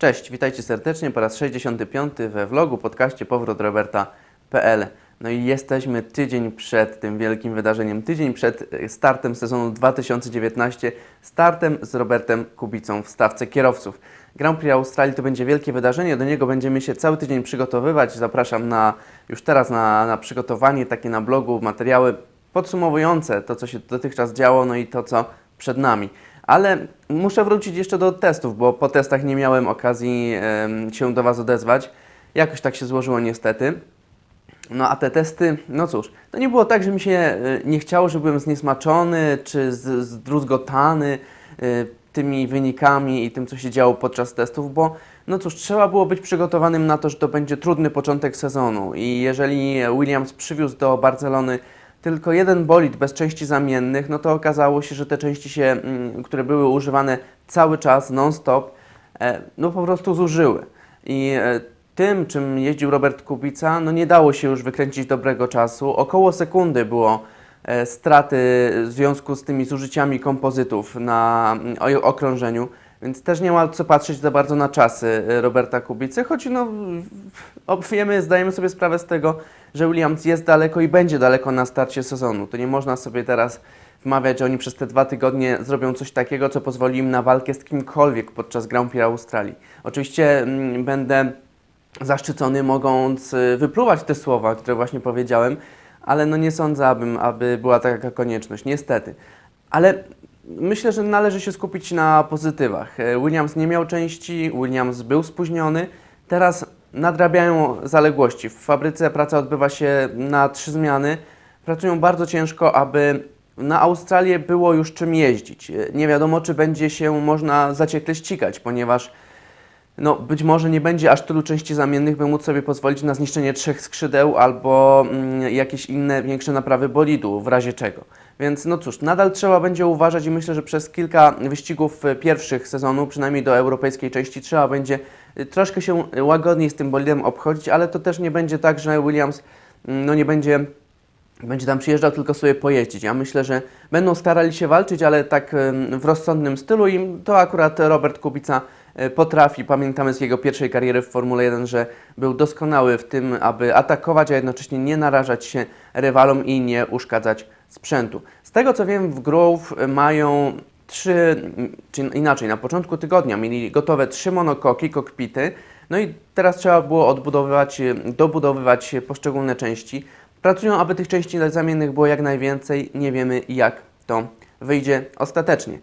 Cześć, witajcie serdecznie po raz 65 we vlogu, podcaście Powrót Roberta.pl. No i jesteśmy tydzień przed tym wielkim wydarzeniem, tydzień przed e, startem sezonu 2019, startem z Robertem Kubicą w stawce kierowców. Grand Prix Australii to będzie wielkie wydarzenie, do niego będziemy się cały tydzień przygotowywać. Zapraszam na, już teraz na, na przygotowanie takie na blogu, materiały podsumowujące to, co się dotychczas działo, no i to, co przed nami. Ale muszę wrócić jeszcze do testów, bo po testach nie miałem okazji się do Was odezwać. Jakoś tak się złożyło niestety. No a te testy, no cóż, to nie było tak, że mi się y, nie chciało, że byłem zniesmaczony czy zdruzgotany y, tymi wynikami i tym, co się działo podczas testów, bo no cóż, trzeba było być przygotowanym na to, że to będzie trudny początek sezonu i jeżeli Williams przywiózł do Barcelony tylko jeden bolid bez części zamiennych, no to okazało się, że te części się, mm, które były używane cały czas, non-stop, e, no po prostu zużyły. I e, tym, czym jeździł Robert Kubica, no nie dało się już wykręcić dobrego czasu. Około sekundy było e, straty w związku z tymi zużyciami kompozytów na mm, okrążeniu, więc też nie ma co patrzeć za bardzo na czasy e, Roberta Kubicy, choć no, wiemy, zdajemy sobie sprawę z tego, że Williams jest daleko i będzie daleko na starcie sezonu. To nie można sobie teraz wmawiać, że oni przez te dwa tygodnie zrobią coś takiego, co pozwoli im na walkę z kimkolwiek podczas Grand Prix Australii. Oczywiście mm, będę zaszczycony, mogąc y, wypluwać te słowa, które właśnie powiedziałem, ale no nie sądzę, abym, aby była taka konieczność, niestety. Ale myślę, że należy się skupić na pozytywach. E, Williams nie miał części, Williams był spóźniony, teraz nadrabiają zaległości. W fabryce praca odbywa się na trzy zmiany, pracują bardzo ciężko, aby na Australię było już czym jeździć. E, Nie wiadomo, czy będzie się można zaciekle ścigać, ponieważ no, być może nie będzie aż tylu części zamiennych, by móc sobie pozwolić na zniszczenie trzech skrzydeł albo mm, jakieś inne większe naprawy bolidu, w razie czego. Więc no cóż, nadal trzeba będzie uważać i myślę, że przez kilka wyścigów e, pierwszych sezonu, przynajmniej do europejskiej części, trzeba będzie e, troszkę się łagodniej z tym bolidem obchodzić, ale to też nie będzie tak, że Williams mm, no, nie będzie będzie tam przyjeżdżał tylko sobie pojeździć. Ja myślę, że będą starali się walczyć, ale tak w rozsądnym stylu i to akurat Robert Kubica potrafi. Pamiętamy z jego pierwszej kariery w Formule 1, że był doskonały w tym, aby atakować, a jednocześnie nie narażać się rywalom i nie uszkadzać sprzętu. Z tego co wiem, w Grove mają trzy, czy inaczej, na początku tygodnia mieli gotowe trzy monokoki, kokpity, no i teraz trzeba było odbudowywać, e, dobudowywać poszczególne części. Pracują, aby tych części zamiennych było jak najwięcej. Nie wiemy, jak to wyjdzie ostatecznie.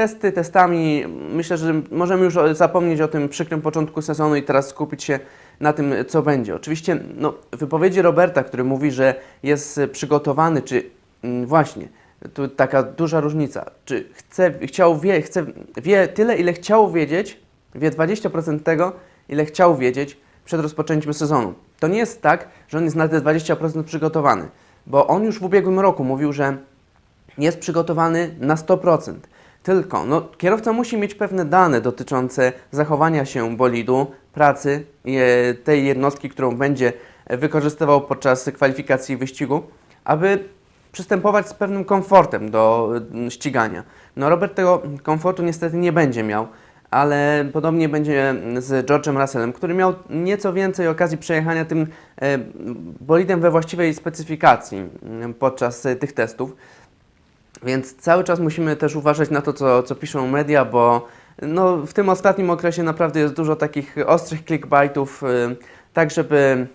Testy testami, myślę, że możemy już zapomnieć o tym przykrym początku sezonu i teraz skupić się na tym, co będzie. Oczywiście no, wypowiedzi Roberta, który mówi, że jest przygotowany, czy mm, właśnie, tu taka duża różnica, czy chce, chciał wie, chce, wie tyle, ile chciał wiedzieć, wie 20% tego, ile chciał wiedzieć przed rozpoczęciem sezonu. To nie jest tak, że on jest na te 20% przygotowany, bo on już w ubiegłym roku mówił, że jest przygotowany na 100%. Tylko no, kierowca musi mieć pewne dane dotyczące zachowania się bolidu, pracy e, tej jednostki, którą będzie wykorzystywał podczas kwalifikacji wyścigu, aby przystępować z pewnym komfortem do ścigania. No Robert tego komfortu niestety nie będzie miał, ale podobnie będzie z George'em Russellem, który miał nieco więcej okazji przejechania tym e, bolidem we właściwej specyfikacji podczas e, tych testów. Więc cały czas musimy też uważać na to, co, co piszą media, bo no, w tym ostatnim okresie naprawdę jest dużo takich ostrych clickbaitów, y, tak żeby,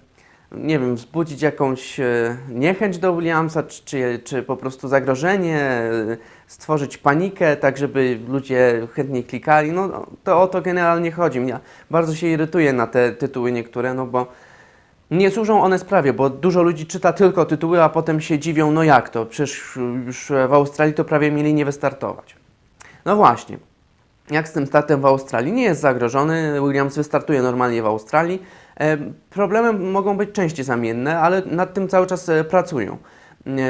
nie wiem, wzbudzić jakąś y, niechęć do Williamsa, czy, czy, czy po prostu zagrożenie, y, stworzyć panikę, tak żeby ludzie chętniej klikali. No, to o to generalnie chodzi. Mnie bardzo się irytuje na te tytuły niektóre, no bo nie służą one sprawie, bo dużo ludzi czyta tylko tytuły, a potem się dziwią, no jak to, przecież już w Australii to prawie mieli nie wystartować. No właśnie, jak z tym startem w Australii? Nie jest zagrożony, Williams wystartuje normalnie w Australii. E, Problemem mogą być części zamienne, ale nad tym cały czas e, pracują. E,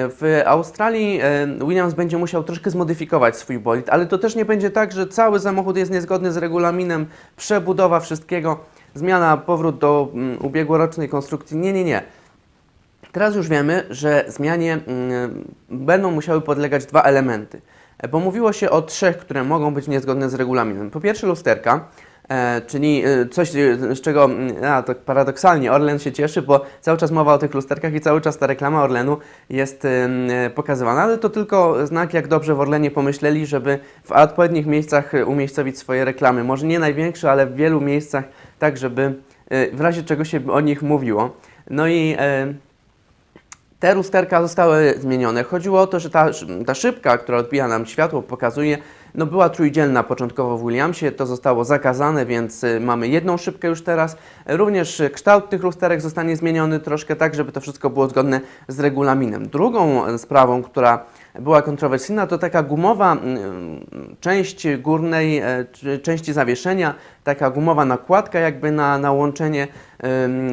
W Australii e, Williams będzie musiał troszkę zmodyfikować swój bolid, ale to też nie będzie tak, że cały samochód jest niezgodny z regulaminem, przebudowa wszystkiego, zmiana, powrót do mm, ubiegłorocznej konstrukcji. Nie, nie, nie. Teraz już wiemy, że zmianie mm, będą musiały podlegać dwa elementy, E, bo mówiło się o trzech, które mogą być niezgodne z regulaminem. Po pierwsze lusterka, E, czyli e, coś, z czego mm, a, tak paradoksalnie Orlen się cieszy, bo cały czas mowa o tych lusterkach i cały czas ta reklama Orlenu jest pokazywana, ale to tylko znak, jak dobrze w Orlenie pomyśleli, żeby w odpowiednich miejscach umiejscowić swoje reklamy. Może nie największe, ale w wielu miejscach, tak żeby e, w razie czego się o nich mówiło. No i e, te lusterka zostały zmienione. Chodziło o to, że ta, ta szybka, która odbija nam światło, pokazuje, no była trójdzielna początkowo w Williamsie, to zostało zakazane, więc y, mamy jedną szybkę już teraz. Również kształt tych lusterek zostanie zmieniony troszkę tak, żeby to wszystko było zgodne z regulaminem. Drugą y, sprawą, która była kontrowersyjna, to taka gumowa mm, część górnej, e, części zawieszenia, taka gumowa nakładka jakby na, na łączenie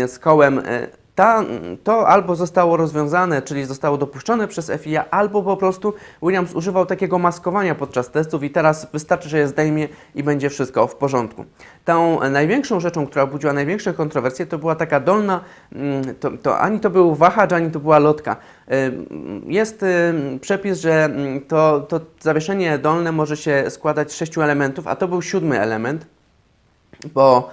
z kołem. Ta, to albo zostało rozwiązane, czyli zostało dopuszczone przez FIA, albo po prostu Williams używał takiego maskowania podczas testów i teraz wystarczy, że je zdejmie i będzie wszystko w porządku. Tą największą rzeczą, która budziła największe kontrowersje, to była taka dolna, mm, to, to ani to był wahacz, ani to była lotka. Jest przepis, że mm, to, to zawieszenie dolne może się składać z sześciu elementów, a to był siódmy element bo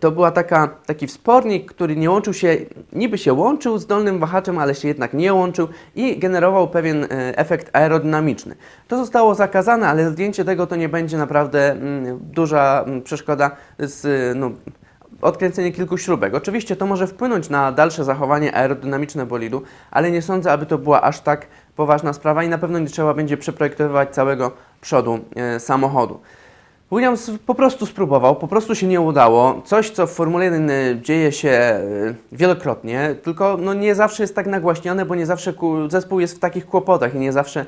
to była taka, taki wspornik, który nie łączył się, niby się łączył z dolnym wahaczem, ale się jednak nie łączył i generował pewien e, efekt aerodynamiczny. To zostało zakazane, ale zdjęcie tego to nie będzie naprawdę mm, duża mm, przeszkoda z e, no, odkręcenie kilku śrubek. Oczywiście to może wpłynąć na dalsze zachowanie aerodynamiczne bolidu, ale nie sądzę, aby to była aż tak poważna sprawa i na pewno nie trzeba będzie przeprojektowywać całego przodu e, samochodu. Williams po prostu spróbował, po prostu się nie udało. Coś, co w Formule 1 y, dzieje się y, wielokrotnie, tylko no, nie zawsze jest tak nagłaśniane, bo nie zawsze zespół jest w takich kłopotach i nie zawsze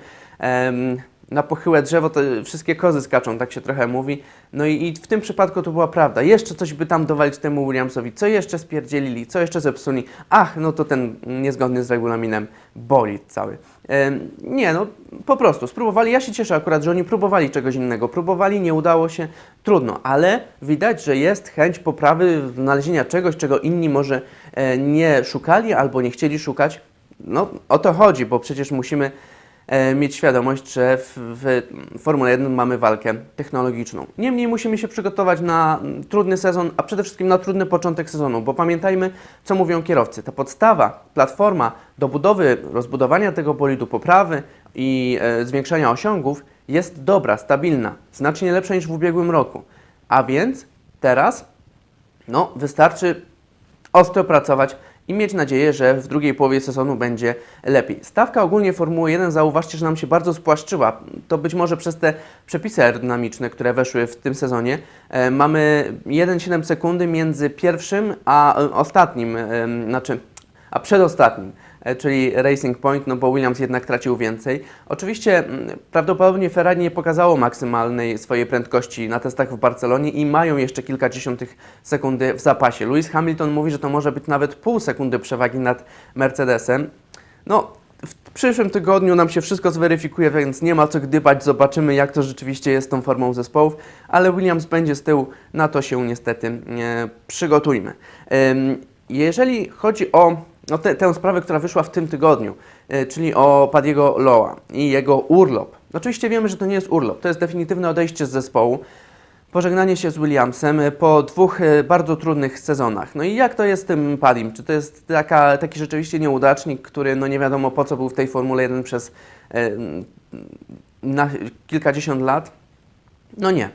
na pochyłe drzewo to wszystkie kozy skaczą, tak się trochę mówi. No i, i w tym przypadku to była prawda. Jeszcze coś by tam dowalić temu Williamsowi, co jeszcze spierdzielili, co jeszcze zepsuli. Ach, no to ten niezgodny z regulaminem bolid cały. Em, Nie, no po prostu spróbowali. Ja się cieszę akurat, że oni próbowali czegoś innego. Próbowali, nie udało się, trudno, ale widać, że jest chęć poprawy, znalezienia czegoś, czego inni może e, nie szukali albo nie chcieli szukać. No o to chodzi, bo przecież musimy e, mieć świadomość, że w, w Formule 1 mamy walkę technologiczną. Niemniej musimy się przygotować na trudny sezon, a przede wszystkim na trudny początek sezonu, bo pamiętajmy, co mówią kierowcy. Ta podstawa, platforma do budowy, rozbudowania tego bolidu, poprawy i e, zwiększania osiągów jest dobra, stabilna, znacznie lepsza niż w ubiegłym roku. A więc teraz no, wystarczy ostro pracować i mieć nadzieję, że w drugiej połowie sezonu będzie lepiej. Stawka ogólnie Formuły 1 zauważcie, że nam się bardzo spłaszczyła. To być może przez te przepisy aerodynamiczne, które weszły w tym sezonie. E, mamy 1,7 sekundy między pierwszym a ostatnim, e, znaczy, a przedostatnim czyli Racing Point, no bo Williams jednak tracił więcej. Oczywiście mm, prawdopodobnie Ferrari nie pokazało maksymalnej swojej prędkości na testach w Barcelonie i mają jeszcze kilka dziesiątych sekundy w zapasie. Lewis Hamilton mówi, że to może być nawet pół sekundy przewagi nad Mercedesem. No, w przyszłym tygodniu nam się wszystko zweryfikuje, więc nie ma co gdybać, zobaczymy jak to rzeczywiście jest tą formą zespołów, ale Williams będzie z tyłu, na to się niestety e, przygotujmy. Ym, jeżeli chodzi o no te, tę sprawę, która wyszła w tym tygodniu, e, czyli o Padiego Loa i jego urlop. Oczywiście wiemy, że to nie jest urlop, to jest definitywne odejście z zespołu, pożegnanie się z Williamsem e, po dwóch e, bardzo trudnych sezonach. No i jak to jest z tym Padim? Czy to jest taka, taki rzeczywiście nieudacznik, który no nie wiadomo po co był w tej Formule 1 przez na kilkadziesiąt lat? No nie.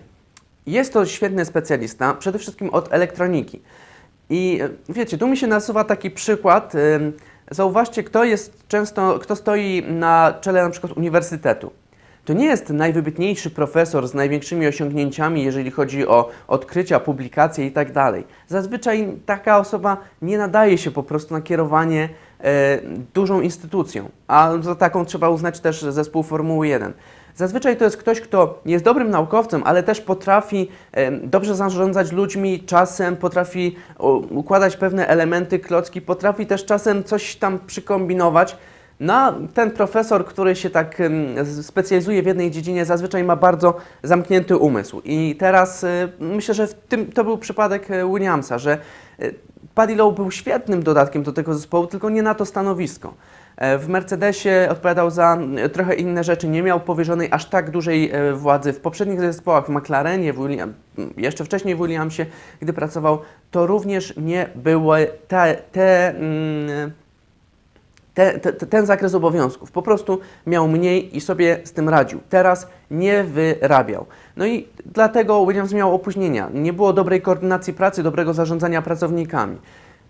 Jest to świetny specjalista, przede wszystkim od elektroniki. I e, wiecie, tu mi się nasuwa taki przykład. Zauważcie, kto jest często, kto stoi na czele na przykład uniwersytetu. To nie jest najwybitniejszy profesor z największymi osiągnięciami, jeżeli chodzi o odkrycia, publikacje i tak dalej. Zazwyczaj taka osoba nie nadaje się po prostu na kierowanie dużą instytucją, a za taką trzeba uznać też zespół Formuły 1. Zazwyczaj to jest ktoś, kto jest dobrym naukowcem, ale też potrafi em, dobrze zarządzać ludźmi, czasem potrafi układać pewne elementy, klocki, potrafi też czasem coś tam przykombinować. No, ten profesor, który się tak specjalizuje w jednej dziedzinie, zazwyczaj ma bardzo zamknięty umysł. I teraz y, myślę, że w tym to był przypadek e, Williamsa, że y, Paddy Lowe był świetnym dodatkiem do tego zespołu, tylko nie na to stanowisko. E, W Mercedesie odpowiadał za e, trochę inne rzeczy, nie miał powierzonej aż tak dużej e, władzy. W poprzednich zespołach, w McLarenie, w William, jeszcze wcześniej w Williamsie, gdy pracował, to również nie były te, te mm, te, te, te- ten zakres obowiązków. Po prostu miał mniej i sobie z tym radził. Teraz nie wyrabiał. No i dlatego Williams miał opóźnienia. Nie było dobrej koordynacji pracy, dobrego zarządzania pracownikami.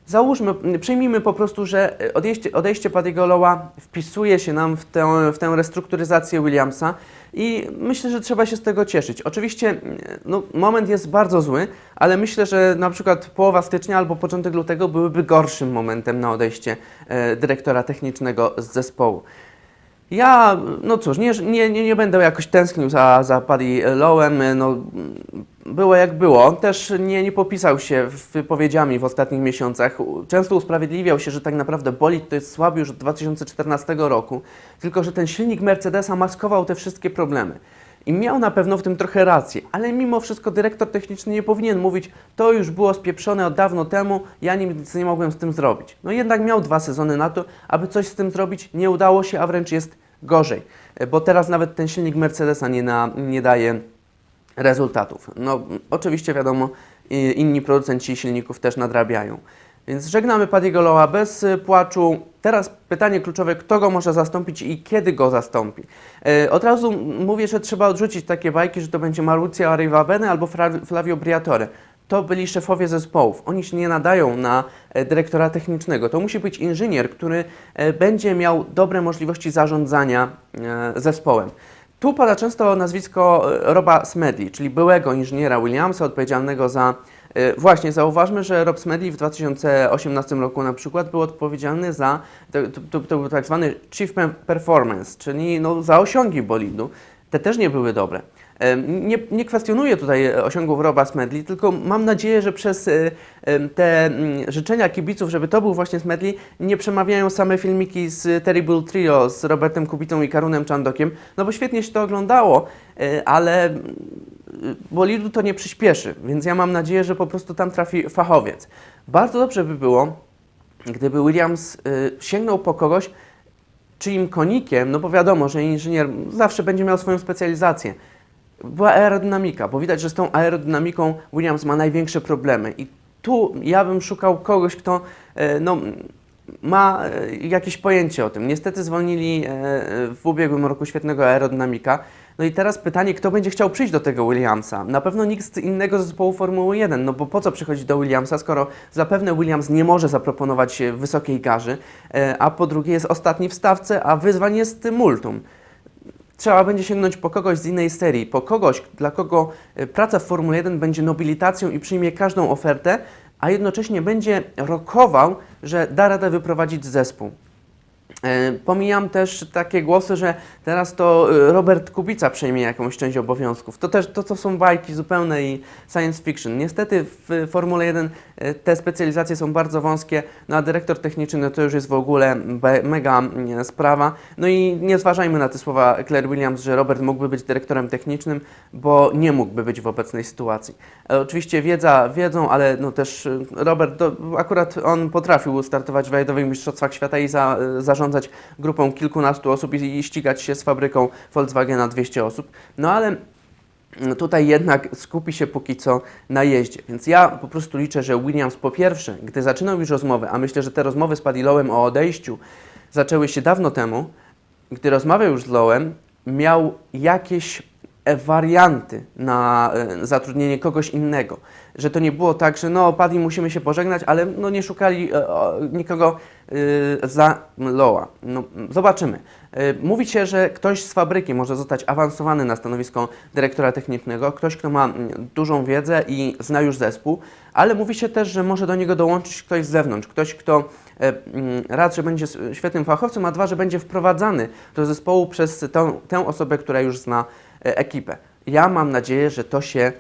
Załóżmy, przyjmijmy po prostu, że odejście, odejście Paddy'ego wpisuje się nam w tę, w tę restrukturyzację Williamsa i myślę, że trzeba się z tego cieszyć. Oczywiście no, moment jest bardzo zły, ale myślę, że na przykład połowa stycznia albo początek lutego byłyby gorszym momentem na odejście e, dyrektora technicznego z zespołu. Ja, no cóż, nie, nie, nie, będę jakoś tęsknił za, za Paddy Lowem, no było jak było. Też nie, nie popisał się wypowiedziami w ostatnich miesiącach. Często usprawiedliwiał się, że tak naprawdę bolid to jest słaby już od 2014 roku, tylko że ten silnik Mercedesa maskował te wszystkie problemy. I miał na pewno w tym trochę rację, ale mimo wszystko dyrektor techniczny nie powinien mówić, to już było spieprzone od dawno temu, ja nic nie mogłem z tym zrobić. No jednak miał dwa sezony na to, aby coś z tym zrobić, nie udało się, a wręcz jest gorzej, bo teraz nawet ten silnik Mercedesa nie, na, nie daje rezultatów. No, oczywiście wiadomo, inni producenci silników też nadrabiają. Więc żegnamy Paddy'ego Lowa bez y, płaczu. Teraz pytanie kluczowe, kto go może zastąpić i kiedy go zastąpi. E, od razu mówię, że trzeba odrzucić takie bajki, że to będzie Mauricio Arrivabene albo Flavio Briatore. To byli szefowie zespołów. Oni się nie nadają na e, dyrektora technicznego. To musi być inżynier, który e, będzie miał dobre możliwości zarządzania zespołem. Tu pada często nazwisko Roba Smedley, czyli byłego inżyniera Williamsa, odpowiedzialnego za. E, Właśnie, zauważmy, że Rob Smedley w 2018 roku na przykład był odpowiedzialny za. To, to, to, był tak zwany Chief Pe- Performance, czyli no, za osiągi bolidu. Te też nie były dobre. E, Nie, nie kwestionuję tutaj e, osiągów Roba Smedley, tylko mam nadzieję, że przez te mm, życzenia kibiców, żeby to był właśnie Smedley, nie przemawiają same filmiki z Terrible Trio z Robertem Kubicą i Karunem Chandokiem, no bo świetnie się to oglądało, ale mm, bolidu to nie przyspieszy, więc ja mam nadzieję, że po prostu tam trafi fachowiec. Bardzo dobrze by było, gdyby Williams y, sięgnął po kogoś, czyim konikiem, no bo wiadomo, że inżynier zawsze będzie miał swoją specjalizację, była aerodynamika, bo widać, że z tą aerodynamiką Williams ma największe problemy. I tu ja bym szukał kogoś, kto e, no, ma e, jakieś pojęcie o tym. Niestety zwolnili w ubiegłym roku świetnego aerodynamika. No i teraz pytanie, kto będzie chciał przyjść do tego Williamsa? Na pewno nikt z innego zespołu Formuły 1, no bo po co przychodzić do Williamsa, skoro zapewne Williams nie może zaproponować e, wysokiej garzy, e, a po drugie jest ostatni w stawce, a wyzwań jest multum. Trzeba będzie sięgnąć po kogoś z innej serii, po kogoś, dla kogo e, praca w Formule 1 będzie nobilitacją i przyjmie każdą ofertę, a jednocześnie będzie rokował, że da radę wyprowadzić zespół. E, Pomijam też takie głosy, że teraz to e, Robert Kubica przejmie jakąś część obowiązków. To też to, to są bajki zupełne i science fiction. Niestety w Formule 1 e, te specjalizacje są bardzo wąskie, no a dyrektor techniczny no to już jest w ogóle mega mm, sprawa. No i nie zważajmy na te słowa Claire Williams, że Robert mógłby być dyrektorem technicznym, bo nie mógłby być w obecnej sytuacji. Oczywiście wiedza wiedzą, ale no też Robert, akurat on potrafił startować w rajdowych mistrzostwach świata i za, e, zarządzać grupą kilkunastu osób i, i ścigać się z fabryką Volkswagena 200 osób. No ale tutaj jednak skupi się póki co na jeździe. Więc ja po prostu liczę, że Williams po pierwsze, gdy zaczynał już rozmowy, a myślę, że te rozmowy z Paddy Lowem o odejściu zaczęły się dawno temu, gdy rozmawiał już z Lowem, miał jakieś warianty na e, zatrudnienie kogoś innego. Że to nie było tak, że no Paddy musimy się pożegnać, ale no nie szukali e, nikogo e, za Lowa. No, zobaczymy. E, Mówi się, że ktoś z fabryki może zostać awansowany na stanowisko dyrektora technicznego, ktoś, kto ma mm, dużą wiedzę i zna już zespół, ale mówi się też, że może do niego dołączyć ktoś z zewnątrz, ktoś, kto e, mm, raz, że będzie świetnym fachowcem, a dwa, że będzie wprowadzany do zespołu przez tą, tę osobę, która już zna e, ekipę. Ja mam nadzieję, że to się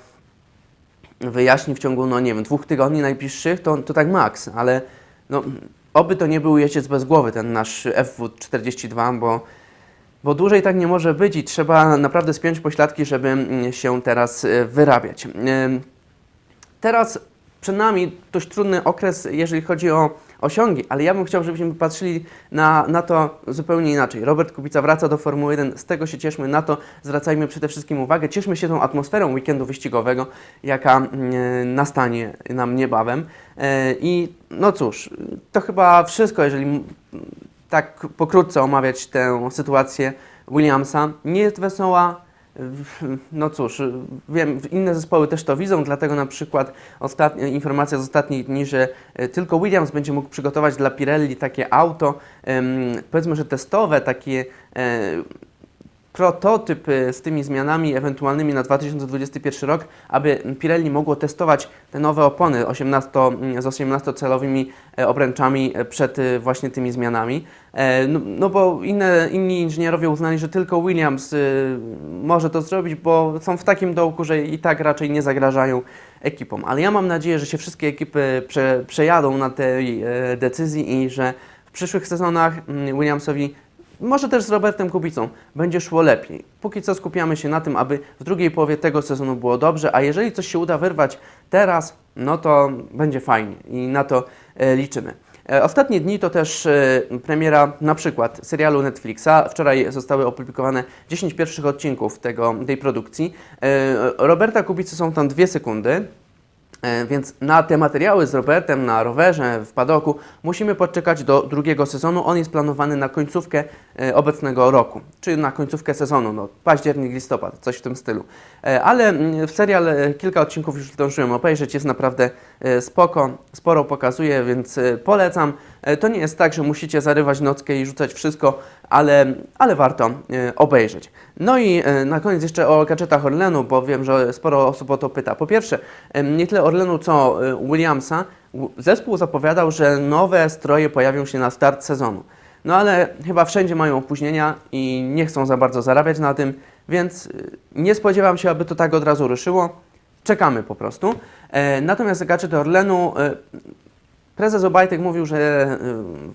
wyjaśni w ciągu, no nie wiem, dwóch tygodni najbliższych, to, to tak maks, ale no, oby to nie był jeździec bez głowy, ten nasz FW42, bo, bo dłużej tak nie może być i trzeba naprawdę spiąć pośladki, żeby mm, się teraz e, wyrabiać. Ym, Teraz przed nami dość trudny okres, jeżeli chodzi o osiągi, ale ja bym chciał, żebyśmy patrzyli na, na to zupełnie inaczej. Robert Kubica wraca do Formuły 1, z tego się cieszmy, na to zwracajmy przede wszystkim uwagę, cieszmy się tą atmosferą weekendu wyścigowego, jaka mm, nastanie nam niebawem. E, I no cóż, to chyba wszystko, jeżeli tak pokrótce omawiać tę sytuację Williamsa. Nie jest wesoła. No cóż, wiem, inne zespoły też to widzą, dlatego na przykład ostatnia informacja z ostatnich dni, że e, tylko Williams będzie mógł przygotować dla Pirelli takie auto, powiedzmy, że testowe, takie e, prototyp z tymi zmianami ewentualnymi na 2021 rok, aby Pirelli mogło testować te nowe opony 18, z 18-calowymi e, obręczami e, przed e, właśnie tymi zmianami. No, no bo inne, inni inżynierowie uznali, że tylko Williams może to zrobić, bo są w takim dołku, że i tak raczej nie zagrażają ekipom. Ale ja mam nadzieję, że się wszystkie ekipy prze, przejadą na tej decyzji i że w przyszłych sezonach mm, Williamsowi może też z Robertem Kubicą będzie szło lepiej. Póki co skupiamy się na tym, aby w drugiej połowie tego sezonu było dobrze, a jeżeli coś się uda wyrwać teraz, no to będzie fajnie i na to e, liczymy. E, Ostatnie dni to też e, premiera na przykład serialu Netflixa. Wczoraj zostały opublikowane 10 pierwszych odcinków tego, tej produkcji. Roberta Kubicy są tam dwie sekundy. E, Więc na te materiały z Robertem na rowerze w padoku musimy poczekać do drugiego sezonu. On jest planowany na końcówkę e, obecnego roku, czyli na końcówkę sezonu, no, październik, listopad, coś w tym stylu. E, Ale mm, w serial kilka odcinków już zdążyłem obejrzeć, jest naprawdę spoko, sporo pokazuje, więc polecam. To nie jest tak, że musicie zarywać nockę i rzucać wszystko, ale, ale warto obejrzeć. No i e, na koniec jeszcze o gadżetach Orlenu, bo wiem, że sporo osób o to pyta. Po pierwsze, em, nie tyle Orlenu, co e, Williamsa. Zespół zapowiadał, że nowe stroje pojawią się na start sezonu. No ale chyba wszędzie mają opóźnienia i nie chcą za bardzo zarabiać na tym, więc e, nie spodziewam się, aby to tak od razu ruszyło. Czekamy po prostu. E, Natomiast gadżety Orlenu e, Prezes Obajtek mówił, że y,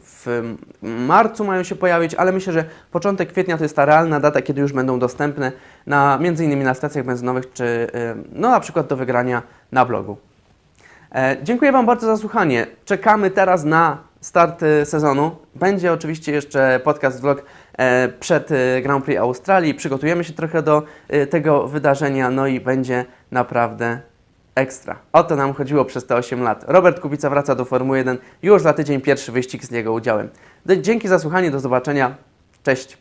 w marcu mają się pojawić, ale myślę, że początek kwietnia to jest ta realna data, kiedy już będą dostępne na między innymi na stacjach benzynowych, czy y, no na przykład do wygrania na blogu. E, dziękuję Wam bardzo za słuchanie. Czekamy teraz na start y, sezonu. Będzie oczywiście jeszcze podcast vlog e, przed Grand Prix Australii. Przygotujemy się trochę do tego wydarzenia, no i będzie naprawdę ekstra. O to nam chodziło przez te 8 lat. Robert Kubica wraca do Formuły 1. Już za tydzień pierwszy wyścig z jego udziałem. Dzięki za słuchanie, do zobaczenia. Cześć.